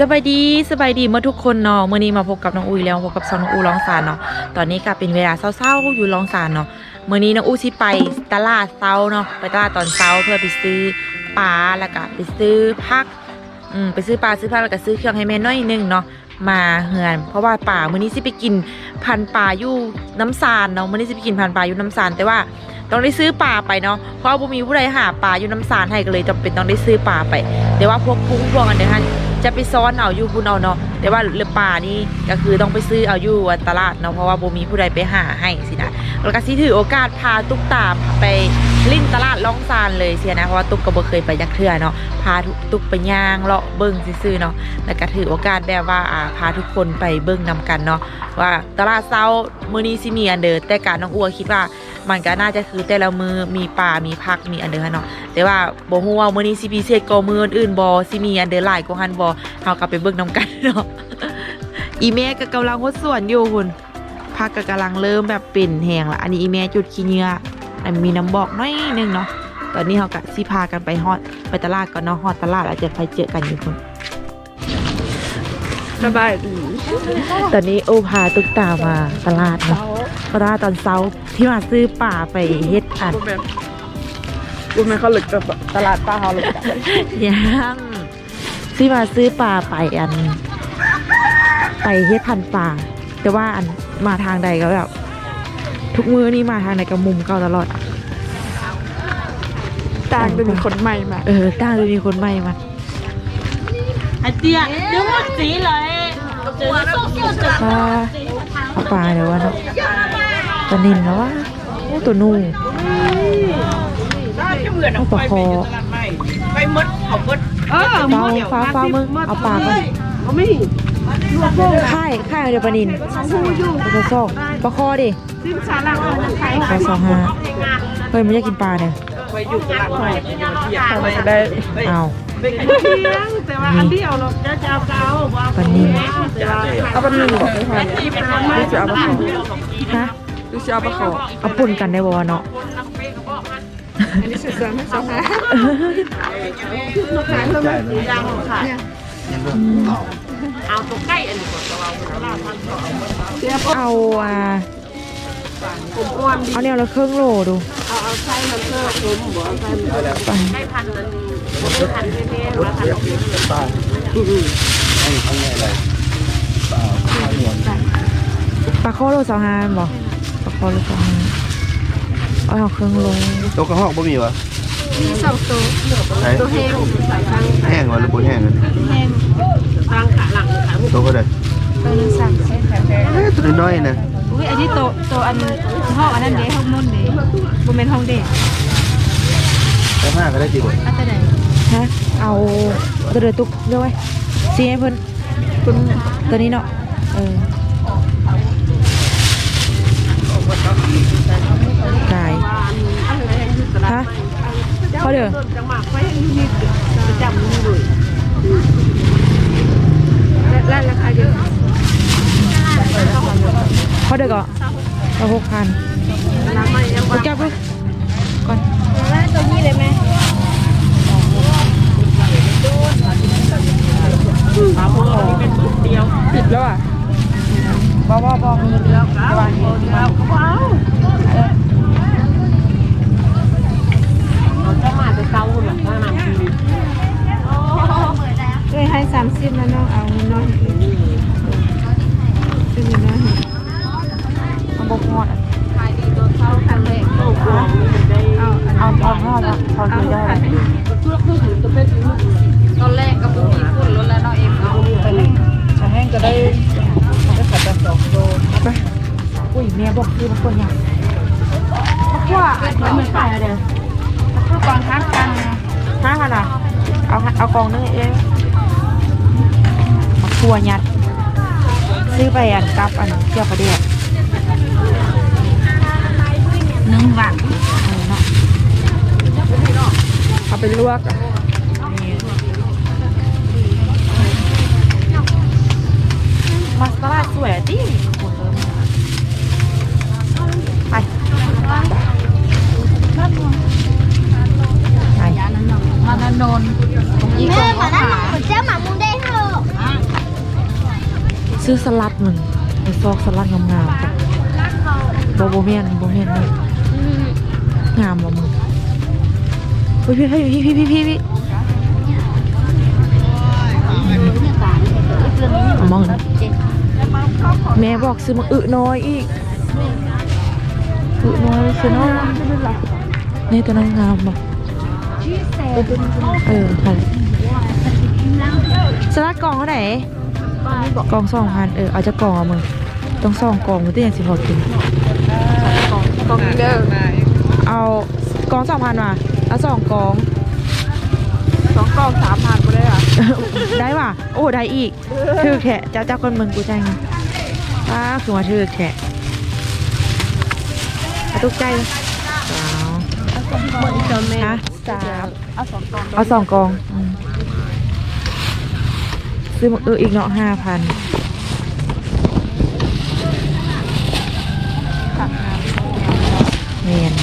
สบายดีสบายดีเมื่อทุกคนเนาะเมื่อนี้มาพบกับน้องอุ้ยแล้วพบกับซองน้องอูร้องสารเนาะตอนนี้ก็เป็นเวลาเศร้าๆอยู่ร้องสารเนาะเมื่อนี้น้องอูสิไปตลาดเช้าเนาะไปตลาดตอนเช้าเพื่อไปซื้อปลาแล้วก็ไปซื้อผักอืมไปซื้อปลาซื้อผักแล้วก็ซื้อเครื่องให้แม่น้อยหนึงเนาะมาเฮือน เพราะว่าป่าเมื่อนี้สิไปกินพันปลาอยู่น้ำซานเนาะเมื่อนี้สิไปกินพันปลาอยู่น้ำซานแต่ว่า ต้องได้ซื้อปลาไปเนาะเพราะว่าบ่มีผู้ใดหาปลาอยู่น้ำซานให้ก็เลยจำเป็นต้องได้ซื้อปลาไปเดี๋ยวว่าพวกกุ้งพวกอันเนี้ยฮะจะไปซ้อนเอาอยู่พุ่นเอาเนาะแต่ว่าเรือป่านี่ก็คือต้องไปซื้อเอาอยู่ตลาดเนาะเพราะว่าบ่มีผู้ใดไปหาให้สินะแล้วก็สิถือโอกาสพาตุ๊กตาไป ลิ้นตลาดล่องซานเลยเสียนะ เพราะว่าตุ๊กก็บ่เคยไปยักเทื่อเนาะพาทุกตุ๊กไปย่างเลาะเบิ่งซื่อเนาะแล้วก็ถือโอกาสแบบว่าอ่าพาทุกคนไปเบิ่งนำกันเนาะว่าตลาดเช้ามื้อนี้สิมีอันเดอร์แต่การน้องอัวคิดว่ามันก็น่าจะคือแต่ละมือมีปลามีผักมีอันเดอร์เนาะแต่ว่าบ่ฮู้ว่ามื้อนี้สิพิเศษกว่ามื้ออื่นบ่สิมีอันเดอร์หลายกว่าหันบ่เฮาก็ไปเบิ่งนํกันเนาะอีแม่ก็กำลังฮดสวนอยู่หุ่นผักก็กำลังเริ่มแบบเป็นแหงละอันนี้อีแม่จุดขี้เหงื่อ อันมีน้ำบอกหน้อยหนึงเนาะตอนนี้เฮาก็สิพากันไปฮอดไปตลาดก่อนเนาะฮอดตลาดอาจจะไปเจอกันอยู่พุ่นสบายดีตอนนี้โอพาตุ๊กตามาตลาดเนาะตลาดตอนเช้าที่มาซื้อป่าไปเฮ็ดอันกูแม่กูแม่เขาหลึกกับตลาดป้าเขาหลึกกับยังซื้อมาซื้อปลาไปอัน ไปเฮ็ดพันธุ์ปลาแต่ว่าอันมาทางใดก็แบบ ทุกมือนี่มาทางไหนก็มุมเก่าตลอดอะต่างจะมีคนใหม่มาเออตั้งจะมีคนใหม่มาไอเตี้ยเดี๋ยวมันสีเลยเดี๋ยวโซ่โซ่จะปลาเอาปลาเดี๋ยวว่าเนาะตัวนินแล้วว่าโอ้ตัวนู่นเอาปลาคอไปมดเขามดเออฟ้าฟ้าฟ้ามึงเอาปลาก่อนเขาไม่ ค่ายค่ายเดี๋ยวปลานินปลาสองปลาคอดิซิมซาลังเอาใช้ปลาสองห้าเฮ้ยไม่อยากกินปลาเนี่ยไปอยู่ตลาดใหม่ทำไมได้เอาเพียงแต่ว่าอันเดียวเราจะจะเอาเก้าว่าปลานินเอาปลาหนึ่งบอกไม่ทันดูจะเอาปลาเขาฮะดูจะเอาปลาเขาเอาปุ่นกันได้บ่วะเนาะอันนี้สุดสันไม่สองนะมาขายเพิ่มไหมยางของขาย เอาตัวใกล้อันนี้ก่อนเราตลาดพันสองเสียบเอาอ่าผมอ้วนดีเอาเนี่ยละครึ่องโหลดู เอาเอาไส้มันเพิ่มผมบอกเอาไส้มันเพิ่มไปใกล้พันนั้นพันเท่ๆมาพันปลาโคโลสองห้าบ่ปลาโคโลสองห้าเอาเอาครึ่องโลตัวกระหอกบ่มีวะสองตัวใช่ตัวแห้งแห้งวะหรือบ่แห้งอะแห้ง ตั้งขาหลังขาตัวก็ได้ตัวนึงสั่งเส้นแบบเอ้ยตัวน้อยนะอุ้ยอันนี้โตโตอันห้องอันนั้นเด้ห้องนุ่นเด้บ่แม่นห้องเด้แค่ห้าก็ได้จีบ่อันไหนฮะเอาตัวเดือดตุกเดี๋ยวไว้ซีให้เพิ่นคุณตัวนี้เนาะเออได้อันไหนอยู่ตาดฮะเขาเดือจังหวะไฟนี่ประจำนี่เลย และราคาเยอะเขาเดือก็เราหกพันน้ำใหม่ยังกูจับลูกก่อนแล้วตัวนี้เลยไหมปลาโมนี่เป็นจุดเดียวผิดแล้วอะบ่บ่บ่มีเรื่องแล้วแล้วว้าวเราจะมาจะเต้าหลังหน้าน้ำ ทีเลยให้สามสิบแล้วน้องเอาเงินน้อยเป็นเงินน้อยเอาบกฮอดอะขายดีตัวเท่าคันเลยโอ้โหมันได้เอาเอาเอาฮอดอะเอาซื้อได้ตอนแรกก็บุมีพูดรถแล้วน้องเอ็มเอาไปเลยแห้งจะได้ได้ขัดกันสองโลไปอุ้ยแม่บอกคือมันคนยังว่ามันไม่ขายอะไรคือกองทัพกันห้าพันอะเอาเอากองนึงเอง มาครัวยัด ซื้อไปอันกับอันเกี่ยวประเดี๋ยวหนึ่งบาทเออเนาะเอาไปลวกอะมาสลาดสวยอะดิ ซื้อสลัดมึงไปซอกสลัดงามๆจ้ะโบโบเมียนโบเมียนนี่งามว่ะมึงเฮ้ยพี่พี่พี่พี่พี่พี่เอามองนะแม่บอกซื้อมาอึน้อยอีกอึน้อยซื้อน้อยนี่ตัวนั้นงามว่ะเออค่ะสลัดกล่องเท่าไหร่ กองสองพันเออเอาจะกองเอามึงต้องสองกองมันต้องอย่างสิพอกินกองเด้อเอากองสองพันว่ะเอาสองกองสองกองสามพันไปเลยอะได้ว่ะโอ้ได้อีกถือแขะเจ้าเจ้าคนเมืองกูใจไงว้าคือมาถือแขะเอาตุกใจเลยว้าวจอมเมนฮะสามเอาสองกองเอาสองกองอืม ซื้อมาเอออีกเนาะห้าพันเมียน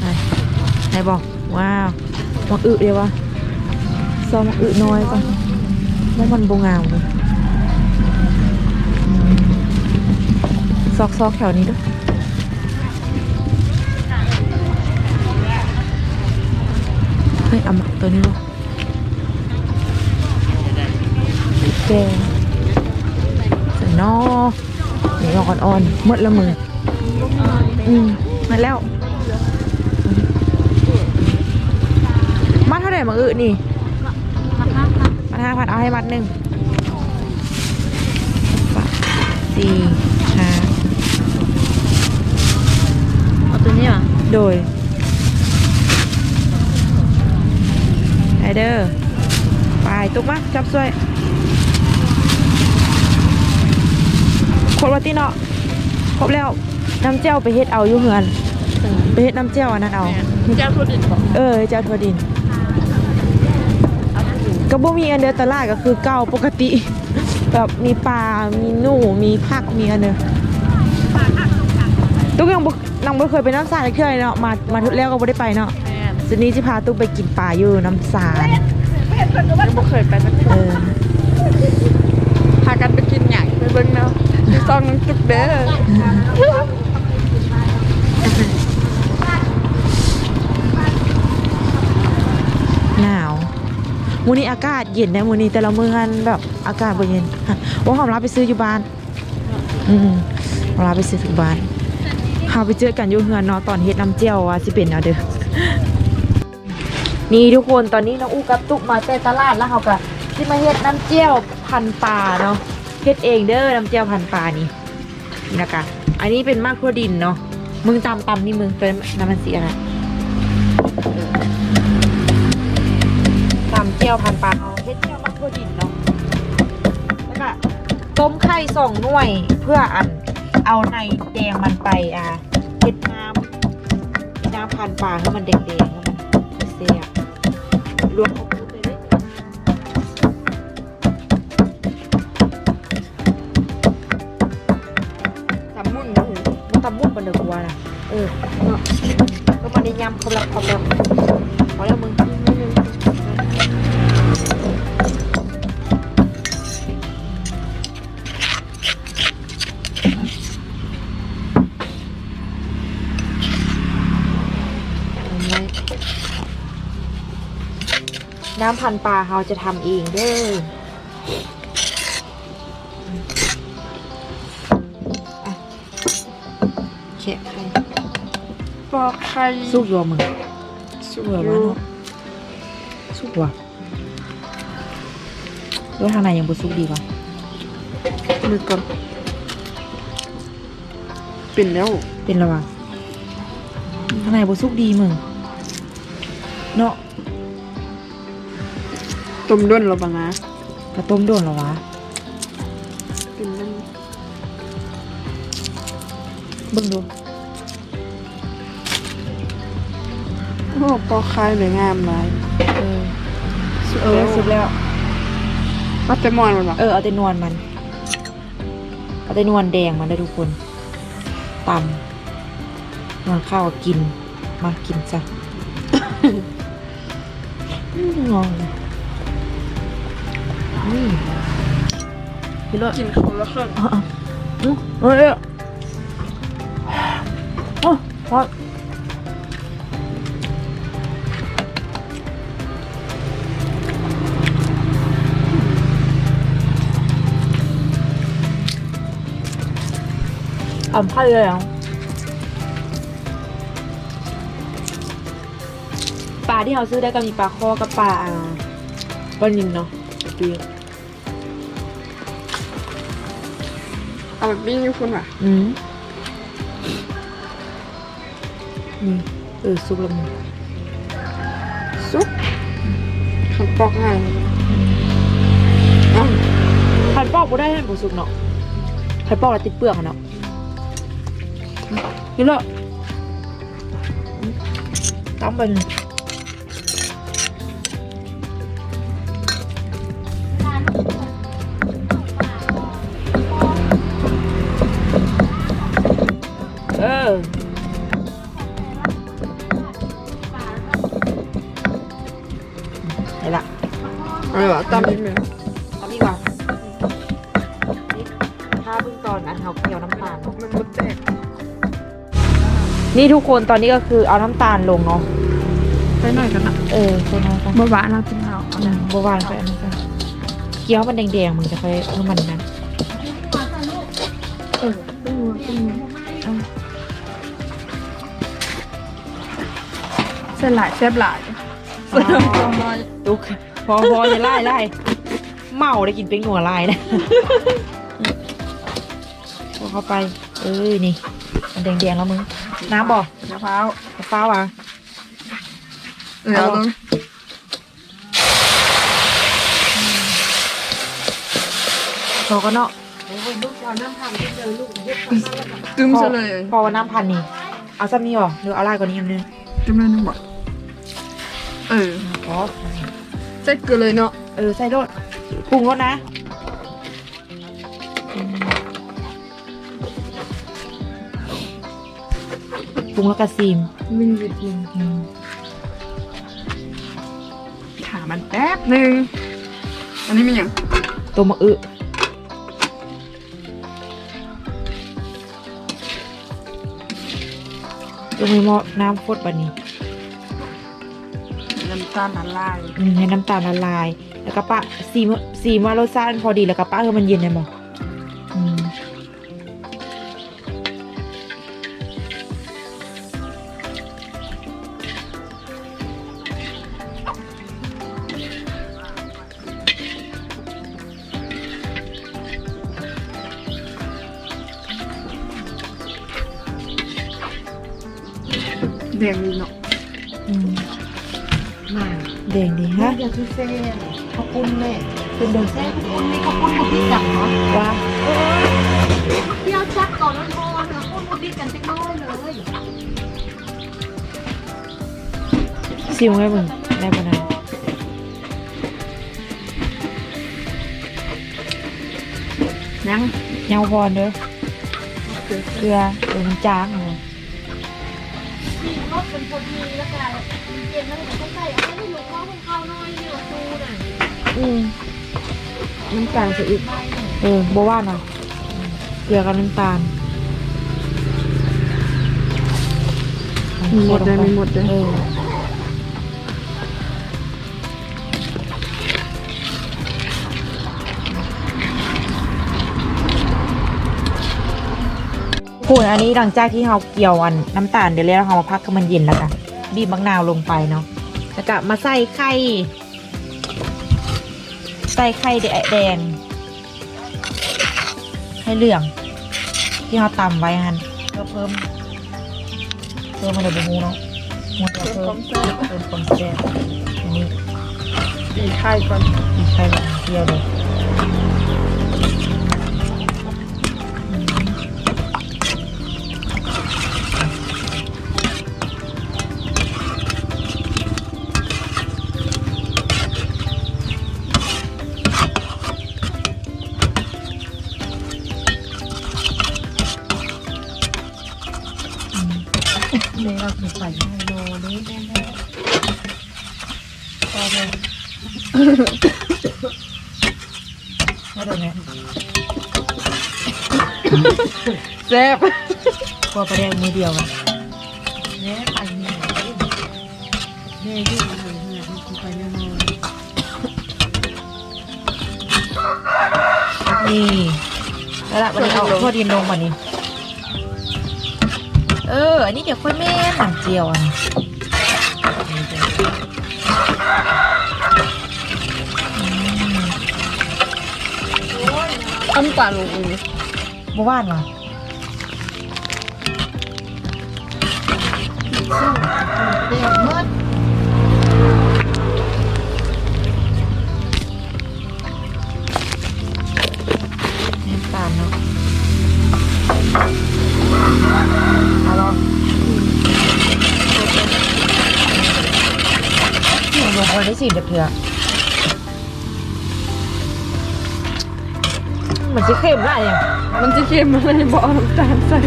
ไหนไหนบอก ว้าวมักอึเดียววะซอมักอึน้อยก่อนว่ามันบงามเลยอืมซอกซอกแถวนี้ด้วย ฮ้ยเอามาตัวนี้ด้วยแดงใส่นอนี่ลองอ่อนๆหมดละมือ อืมหมาแล้ว มัดเท่าไหร่มังอึนี่มัดห้าพันเอาให้มัดหนึ่งสามสี่ห้าเอาตัวนี้เหรอโดยไอ เดอร์ไปตุกมาจับสวยครบแล้วตีเนาะครบแล้วน้ำเจ้าไปเฮ็ดเอาอยู่เหือนไปเฮ็ดน้ำเจ้าอันนั้นเอาเจ้าทุดินบอกเออเจ้าทัวดินก็บ่มีอันเดียวตลาดก็คือเก่าปกติ แบบมีปลา มีหนู มีผัก มีอันเดียวตุ๊กยังบ่นังบ่เคยไปน้ำสาดเคยเนาะ มา มาทุกแล้วก็บ่ได้ไปเนาะแม่ สุดนี้จะพาตุ๊กไปกินปลาอยู่น้ำสาดยังบ่เคยไปสักทีเออพากันไปกินหยังไปเบิ่งเนาะที่ซองน้ำจุกเด้อหนาวมื้อนี้อากาศเย็นนะมื้อนี้แต่ละมื้อหันแบบอากาศบ่เย็นฮะว่าหอมรับไปซื้ออยู่บ้าน อืมหอมรับไปซื้อถึงบ้านเฮาไปเจอกันอยู่เฮือนเนาะตอนเฮ็ดน้ำเจียวว่าสิเป็นเอาเด้อ นี่ทุกคนตอนนี้น้องอูกับตุ๊กมาแต่ตลาดแล้วเขาก็ที่มาเฮ็ดน้ำเจียวพันปลาเนาะเฮ็ดเองเด้อน้ำเจียวพันปลานี่นี่นะคะอันนี้เป็นมากทั่วดินเนาะมึงตำตำนี่มึงเป็นน้ำมันสีอะไรตำเจียวพันปลาเอาเฮ็ดเจียวมากทั่วดินเนาะแล้วก็ต้มไข่สองหน่วยเพื่ออันเอาในแดงมันไปอะเฮ็ดน้ำน้ำพันปลาให้มันแดงๆแล้มันเสีย รวมของคุณเลยตำมุ่นนะหูมันตำมุ่นบนเดกว่านะเออเนาะก็มาในยำเขาละเขาละพอแล้วมึง น้ำพันปลาเราจะทำเองเด้ออะแค่ไข่ปอกไข่สุกอยู่มึงสุกเบื่ออวะยู่เนาะสุกว่ะด้วยทางในยังบ่สุกดีวะมือก่อนเป็นแล้ว เป็นระวังทางในบ่สุกดีมึงเนาะ ต้มด้วนเราบังนะกระต้มโดนเหรอวะเป็นนั่นเบิ่งดูโอ้ปอกไข่เลยงามหลายเออเออสุกแล้วมัตเตมอนมันบอกเออเอาแต่นวลมันเอาแต่นวลแดงมันได้ทุกคนตำนวลข้าวกิน มากินจ้ะอืมงง พี่เลิศกินคนละครึ่งอะอืมเฮ้ยโอ้พออ่ำพันเลยเหรอปลาที่เขาซื้อได้ก็มีปลาคอกับปลาอ่าปลานิลเนาะดี เอาแบบปิ้งอยู่คุณว่ะอืมนี่เออซุปละมุนซุปขันปอกง่ายอ้าวไข่ปอกกูได้ให้กูซุปเนาะไข่ปอกแล้วติดเปลือกอะเนาะนี่ละตั้งเป็น เออไหนละอะไรวะตามนิดนึงเอาดีกว่านี่ถ้าเพิ่งตอนอันเขาเคี่ยวน้ำตาล มันมดแตกนี่ทุกคนตอนนี้ก็คือเอาน้ำตาลลงเนาะ ไปหน่อยกันนะเออคนเอากันบ่หวานเรากินเอาเอาอืมบวานไปอันนี้กันเคี้ยวมันแดงๆมึงจะค่อยเอามันนั้น ส้นหลายแซ่บหลายอ๋อดูค่ะพอพอจะไล่ไล่เมาได้กินเป็นหัวลายนะพอเข้าไป เอ้ยนี่ มันแดงๆแล้วมึง น้ำบ่มะพร้าวมะพร้าวอะเดี๋ยวต้องพอก็เนาะตึมซะเลยพอว่าน้ำพันนี่ เอาซ้ำนี่บ่หรือเอาลายกว่านี้อันนึงตึมเลยนึงบอก เอออ๋อเซ็ตกันเลยเนาะเออใส่รสปรุงรสนะปรุงแล้วก็ซีมวินวิดวินอืมถามมันแป๊บหนึ่งอันนี้มีอย่างตัวมะอึลงไปหม้อน้ำฟดบันนี้น้ำตาลละลายอืมให้น้ำตาลละลาย แล้วก็ปะซีมซีมว่ารสชาติพอดีแล้วก็ปะให้มันเย็นเลยมั้งอืมแดงดีเนาะอืม แดงดีฮะอย่าทุเซ่ขอบคุณแม่เป็นเดินแซ่ขอบคุณนี่ขอบคุณหมดที่จับเนาะว่าเที่ยวจักก่อนแล้วโทรนะพูดหมดที่กันจังน้อยเลยซิวไงมึงได้ปะนะยังเงาพรเด้อเกลือเออมันจางเลยรถเป็นคนดีแล้วกันเย็นแล้ว อืมน้ำตาลจะอีกเออโบว่าน่ะอืมเกลือกับน้ำตาลมีหมดเลยมีหมดเลยเออคุณอันนี้หลังจากที่เราเกี่ยวอันน้ำตาลเดี๋ยวแล้วเรามาพักให้มันเย็นแล้วกันบีบมะนาวลงไปเนาะแล้วก็มาใส่ไข่ ใส่ไข่แดงให้เหลือง ที่เราตำไว้ฮันเพื่อเพิ่ม เพิ่มมาเดี๋ยวบูเนาะมันจะเพิ่มเพิ่มความแซ่บอันนี้ตีไข่ก่อนมีไข่แบบเดียวเลย เลยไม่ได้แซ่บพอประเดี๋ยวมือเดียวอะแม่ไปเนี่ยแม่ที่อยู่เนี่ยที่ไปเนี่ยนอนนี่แล้วละวันนี้เอาทั่วดินลงมานี่เออ อันนี้เดี๋ยวค่อยแม่หนังเจียวอะ อ้ำตาลงอีกบ่ว่านวะเดี๋ยวมืดน้ำตาลเนาะเอาลองลงไปได้สิเดือดเถื่อ มือนจะเค็มละเนี่ยมันจะเค็มอะไรบอกเอาน้ำตาลใส่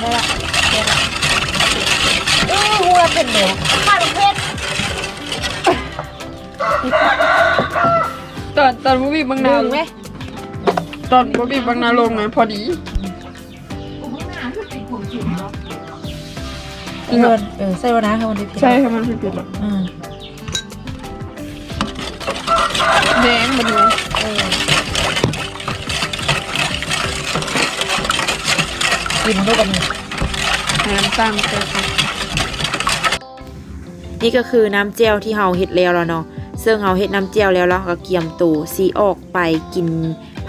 ได้ละได้ละเออหัวเป็นเดียวข้าวเพชรตอนตอนบุบีบางนาดึงไหมตอนบุบีบางนาลงนะพอดีเออเออใส่แล้วนะค่ะมันได้เผ็ดใช่ค่ะมันเผ็ดๆหรอ มาดูเออกินด้วยกันน้ำตาลใส่ค่ะนี่ก็คือน้ำเจลที่เฮาเฮ็ดแล้วแล้วเนาะซึ่งเฮาเฮ็ดน้ำเจลแล้วแล้วเราก็เกียมตูสีออกไปกิน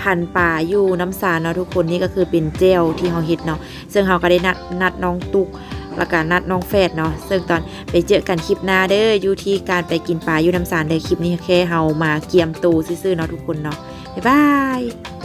พันป่าอยู่น้ำสารเนาะทุกคนนี่ก็คือเป็นเจลที่เฮาเฮ็ดเนาะซึ่งเฮาก็ได้นัดนัดน้องตุก แล้วก็นัดน้องแฟดเนาะซึ่งตอนไปเจอกันคลิปหน้าเด้ออยู่ที่การไปกินปลาอยู่น้ำสารเด้อคลิปนี้แค่เฮามาเกียมตูซื่อๆเนาะทุกคนเนาะบ๊ายบาย